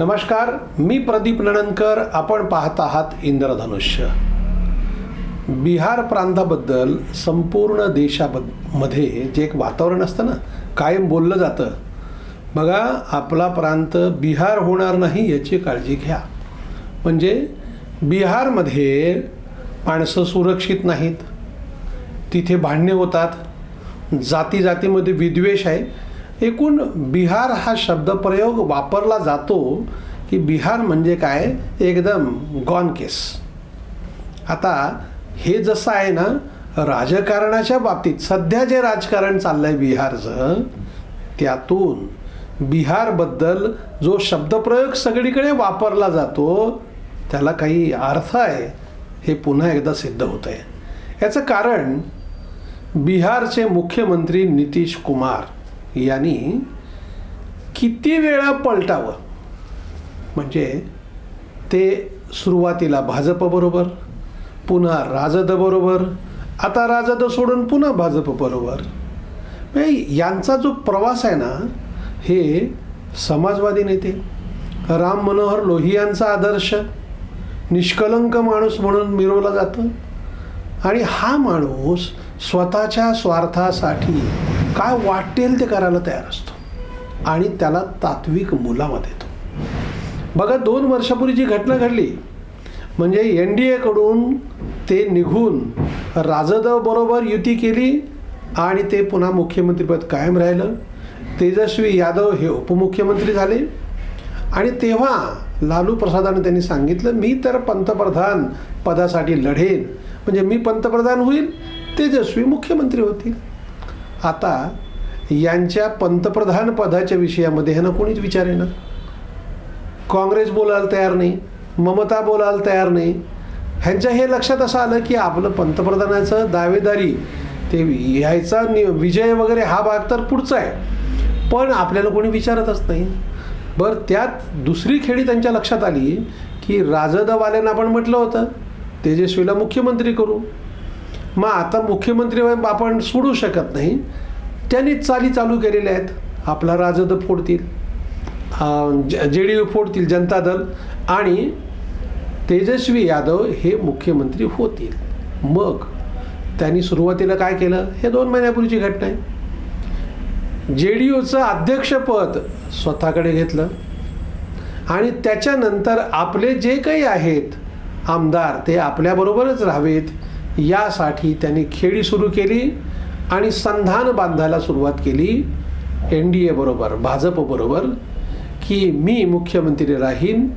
नमस्कार मी प्रदीप नणनकर आपण पाहत आहात इंद्रधनुष्य. बिहार प्रांताबद्दल संपूर्ण देशामध्ये जे एक वातावरण असतं ना कायम बोललं जातं. बघा आपला प्रांत बिहार होणार नाही याची काळजी घ्या. म्हणजे बिहारमध्ये माणसं सुरक्षित नाहीत. तिथे भांडणे होतात. जाती जातीमध्ये विद्वेष आहे. एकूण बिहार हा शब्दप्रयोग वापरला जातो की बिहार म्हणजे काय? एकदम गॉन केस आता हे जसं आहे ना राजकारणाच्या बाबतीत सध्या जे राजकारण चाललं आहे बिहारचं त्यातून बिहारबद्दल जो शब्दप्रयोग सगळीकडे वापरला जातो त्याला काही अर्थ आहे हे पुन्हा एकदा सिद्ध होत आहे याचं कारण बिहारचे मुख्यमंत्री नितीश कुमार. यांनी किती वेळा पलटावं? म्हणजे ते सुरुवातीला भाजपबरोबर पुन्हा राजदबरोबर आता राजद सोडून पुन्हा भाजपबरोबर म्हणजे यांचा जो प्रवास आहे ना हे समाजवादी नेते राम मनोहर लोहियांचा आदर्श निष्कलंक माणूस म्हणून मिरवला जातं. आणि हा माणूस स्वतःच्या स्वार्थासाठी काय वाटेल ते करायला तयार असतो. आणि त्याला तात्विक मुलावा देतो बघा दोन वर्षापूर्वी जी घटना घडली म्हणजे एन डी एकडून ते निघून राजदबरोबर युती केली आणि ते पुन्हा मुख्यमंत्रीपद कायम राहिलं. तेजस्वी यादव हे उपमुख्यमंत्री झाले. आणि तेव्हा लालू प्रसादाने त्यांनी सांगितलं मी तर पंतप्रधान पदासाठी लढेन. म्हणजे मी पंतप्रधान होईल तेजस्वी मुख्यमंत्री होतील. आता यांच्या पंतप्रधान पदाच्या विषयामध्ये ह्यांना कोणीच विचारेना काँग्रेस बोलायला तयार नाही ममता बोलायला तयार नाही. ह्यांच्या हे लक्षात असं आलं की आपलं पंतप्रधानाचं दावेदारी ते यायचा नि विजय वगैरे हा भाग तर पुढचा आहे. पण आपल्याला कोणी विचारतच नाही. बरं त्यात दुसरी खेळी त्यांच्या लक्षात आली की राजदवाल्यांना आपण म्हटलं होतं तेजस्वीला मुख्यमंत्री करू. मग आता मुख्यमंत्री आपण सोडू शकत नाही. त्यांनी चाली चालू केलेल्या आहेत. आपला राजद फोडतील. जे डी यू फोडतील जनता दल आणि तेजस्वी यादव हे मुख्यमंत्री होतील. मग त्यांनी सुरुवातीला काय केलं? हे दोन महिन्यापूर्वीची घटना आहे. जे डी यूचं अध्यक्षपद स्वतःकडे घेतलं. आणि त्याच्यानंतर आपले जे काही आहेत आमदार ते आपल्याबरोबरच राहावेत. यासाठी त्यांनी खेळी सुरू केली आणि संधान बांधायला सुरुवात केली एन डी एबरोबर भाजपबरोबर की मी मुख्यमंत्री राहीन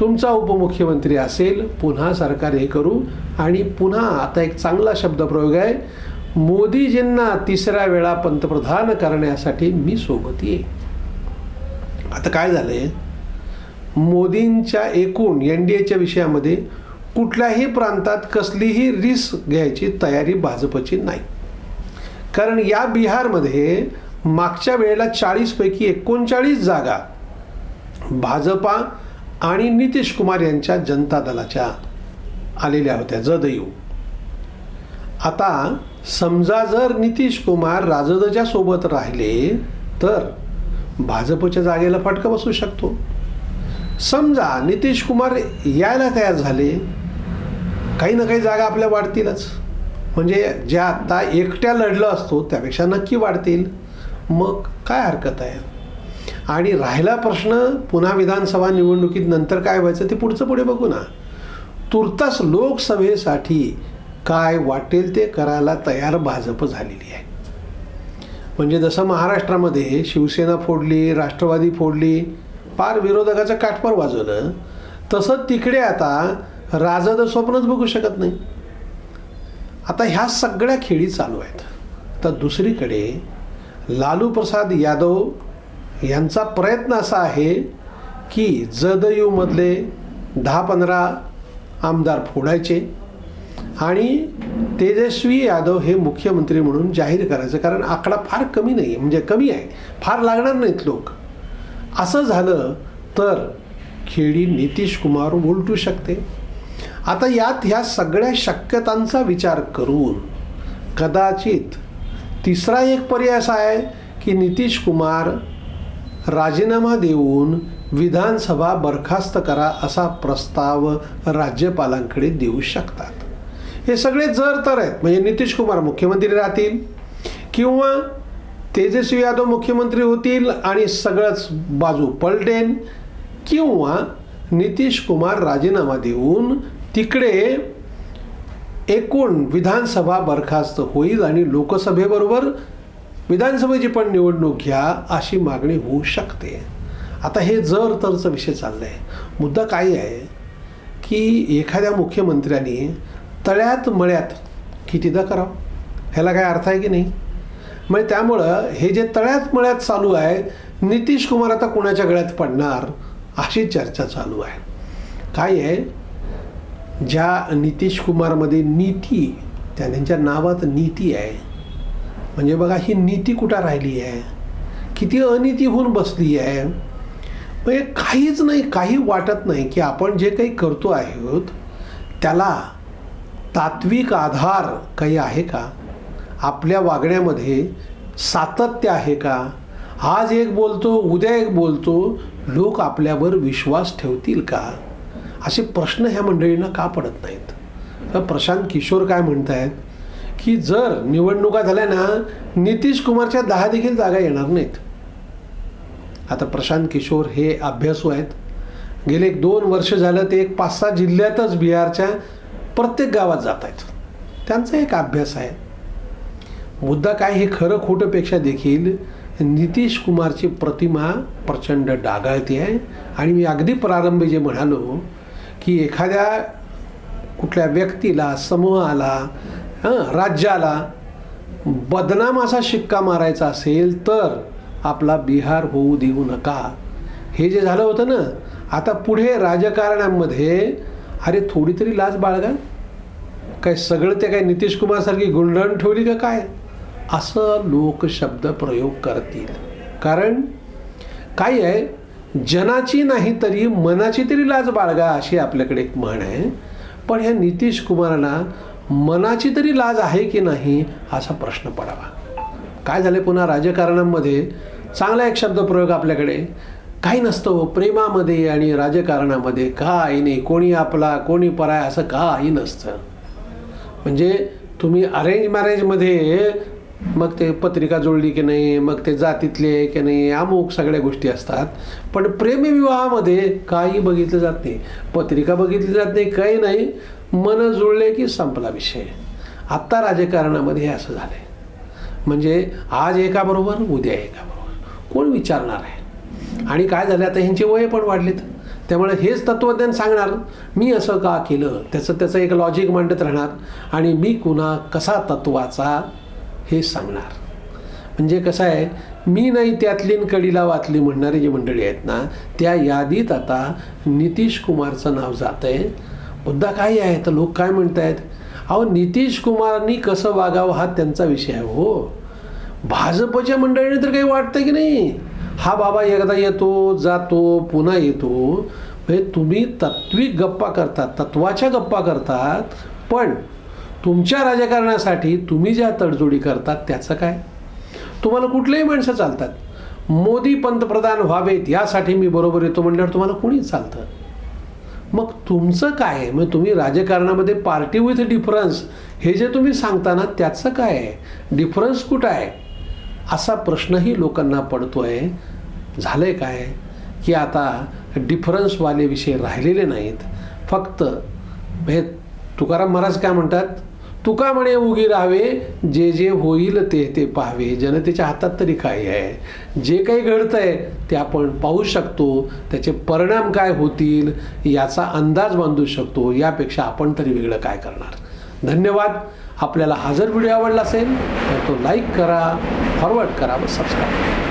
तुमचा उपमुख्यमंत्री असेल पुन्हा सरकार हे करू आणि पुन्हा आता एक चांगला शब्दप्रयोग आहे मोदीजींना तिसऱ्या वेळा पंतप्रधान करण्यासाठी मी सोबत येईन. आता काय झालंय? मोदींच्या एकूण एन डी एच्या विषयामध्ये कुठल्याही प्रांतात कसलीही रिस्क घ्यायची तयारी भाजपची नाही. कारण या बिहारमध्ये मागच्या वेळेला चाळीसपैकी एकोणचाळीस जागा भाजपा आणि नितीश कुमार यांच्या जनता दलाच्या आलेल्या होत्या जदयू. आता समजा जर नितीश कुमार राजदच्या सोबत राहिले तर भाजपच्या जागेला फटका बसू शकतो. समजा नितीश कुमार यायला तयार झाले काही ना काही जागा आपल्या वाढतीलच. म्हणजे ज्या आत्ता एकट्या लढलं असतो त्यापेक्षा नक्की वाढतील. मग काय हरकत आहे? आणि राहिला प्रश्न पुन्हा विधानसभा निवडणुकीत नंतर काय व्हायचं ते पुढचं पुढे बघू ना. तुर्तास लोकसभेसाठी काय वाटेल ते करायला तयार भाजप झालेली आहे. म्हणजे जसं महाराष्ट्रामध्ये शिवसेना फोडली राष्ट्रवादी फोडली पार विरोधकाचं काठपर वाजवलं तसं तिकडे आता राजद स्वप्नच बघू शकत नाही. आता ह्या सगळ्या खेळी चालू आहेत. तर दुसरीकडे लालू प्रसाद यादव यांचा प्रयत्न असा आहे की जदयूमधले दहा पंधरा आमदार फोडायचे आणि तेजस्वी यादव हे मुख्यमंत्री म्हणून जाहीर करायचं कारण आकडा फार कमी नाही म्हणजे कमी आहे. फार लागणार नाहीत लोक. असं झालं तर खेळी नितीश कुमार उलटू शकते. आता यात ह्या सगळ्या शक्यतांचा विचार करून कदाचित तिसरा एक पर्याय असा आहे की नितीश कुमार राजीनामा देऊन विधानसभा बरखास्त करा असा प्रस्ताव राज्यपालांकडे देऊ शकतात. हे सगळे जर तर आहेत म्हणजे नितीश कुमार मुख्यमंत्री राहतील किंवा तेजस्वी यादव मुख्यमंत्री होतील आणि सगळंच बाजू पलटेन किंवा नितीश कुमार राजीनामा देऊन तिकडे एकूण विधानसभा बरखास्त होईल आणि लोकसभेबरोबर विधानसभेची पण निवडणूक घ्या अशी मागणी होऊ शकते. आता हे जर तरचा विषय चालला आहे मुद्दा काय आहे की एखाद्या मुख्यमंत्र्यांनी तळ्यात मळ्यात कितीदा करावं. ह्याला काय अर्थ आहे की नाही? म्हणजे त्यामुळं हे जे तळ्यात मळ्यात चालू आहे नितीश कुमार आता कोणाच्या गळ्यात पडणार अशी चर्चा चालू आहे. काय आहे? ज्या नितीश कुमारमध्ये नीती त्या त्यांच्या नावात नीती आहे. म्हणजे बघा ही नीती कुठं राहिली आहे? किती अनिती होऊन बसली आहे? म्हणजे काहीच नाही काही वाटत नाही की आपण जे काही करतो आहोत त्याला तात्विक आधार काही आहे का? आपल्या वागण्यामध्ये सातत्य आहे का? आज एक बोलतो उद्या एक बोलतो लोक आपल्यावर विश्वास ठेवतील का? असे प्रश्न ह्या मंडळींना का पडत नाहीत? प्रशांत किशोर काय म्हणत आहेत की जर निवडणुका झाल्या ना नितीश कुमारच्या दहा देखील जागा येणार नाहीत. आता प्रशांत किशोर हे अभ्यासू आहेत. गेले एक दोन वर्ष झालं ते एक पाच सहा जिल्ह्यातच बिहारच्या प्रत्येक गावात जात आहेत. त्यांचा एक अभ्यास आहे. मुद्दा काय हे खरं खोटंपेक्षा देखील नितीश कुमारची प्रतिमा प्रचंड डागाळती आहे आणि मी अगदी प्रारंभी जे म्हणालो की एखाद्या कुठल्या व्यक्तीला समूहाला हां राज्याला बदनाम असा शिक्का मारायचा असेल तर आपला बिहार होऊ देऊ नका. हे जे झालं होतं ना आता पुढे राजकारणामध्ये अरे थोडी तरी लाज बाळगा. काय सगळं ते काय नितीश कुमारसारखी गुंडण ठेवली का काय? असं लोक शब्द प्रयोग करतील. कारण काय आहे? जनाची नाही तरी मनाची तरी लाज बाळगा अशी आपल्याकडे एक म्हण आहे. पण ह्या नितीश कुमारांना मनाची तरी लाज आहे की नाही असा प्रश्न पडावा. काय झाले पुन्हा राजकारणामध्ये? चांगला एक शब्दप्रयोग आपल्याकडे. काही नसतं हो. प्रेमामध्ये आणि राजकारणामध्ये. काही नाही कोणी आपला कोणी पराय असं काही नसतं. म्हणजे तुम्ही अरेंज मॅरेजमध्ये मग ते पत्रिका जोडली की नाही मग ते जातीतले की नाही अमुक सगळ्या गोष्टी असतात. पण प्रेमविवाहामध्ये काही बघितलं जात नाही. पत्रिका बघितली जात नाही काही नाही. मन जुळले की संपला विषय. आत्ता राजकारणामध्ये हे असं झालं आहे म्हणजे आज एकाबरोबर उद्या एकाबरोबर कोण विचारणार आहे? आणि काय झालं आता ह्यांचे वय पण वाढलेत. त्यामुळे हेच तत्त्वज्ञान सांगणार मी असं का केलं? त्याचं त्याचं एक लॉजिक मांडत राहणार. आणि मी कुणा कसा तत्वाचा हे सांगणार. म्हणजे कसं आहे मी नाही त्यातलीन कडीला वाचली म्हणणारी जी मंडळी आहेत ना त्या यादीत आता नितीश कुमारचं नाव जात आहे मुद्दा काय आहे? तर लोक काय म्हणत आहेत अहो नितीश कुमारनी कसं वागावं हा त्यांचा विषय आहे हो. भाजपच्या मंडळीने तर काही वाटतं की नाही? हा बाबा एकदा येतो जातो पुन्हा येतो. म्हणजे तुम्ही तत्विक गप्पा करतात तत्वाच्या गप्पा करतात पण तुमच्या राजकारणासाठी तुम्ही ज्या तडजोडी करतात त्याचं काय? तुम्हाला कुठलेही माणसं चालतात. मोदी पंतप्रधान व्हावेत यासाठी मी बरोबर येतो म्हणल्यावर तुम्हाला कुणीच चालतं? मग तुमचं काय आहे? मग तुम्ही राजकारणामध्ये पार्टी विथ डिफरन्स हे जे तुम्ही सांगताना त्याचं काय आहे? डिफरन्स कुठं आहे? असा प्रश्नही लोकांना पडतो आहे झालं आहे काय? की आता डिफरन्सवाले विषय राहिलेले नाहीत. फक्त हे तुकाराम महाराज काय म्हणतात? तुका म्हणे उगी राहावे जे जे होईल ते ते पाहावे. जनतेच्या हातात तरी काय आहे. जे काही घडतं आहे ते आपण पाहू शकतो. त्याचे परिणाम काय होतील याचा अंदाज बांधू शकतो. यापेक्षा आपण तरी वेगळं काय करणार? धन्यवाद. आपल्याला हा जर व्हिडिओ आवडला असेल तर तो लाईक करा फॉरवर्ड करा व सबस्क्राईब करा.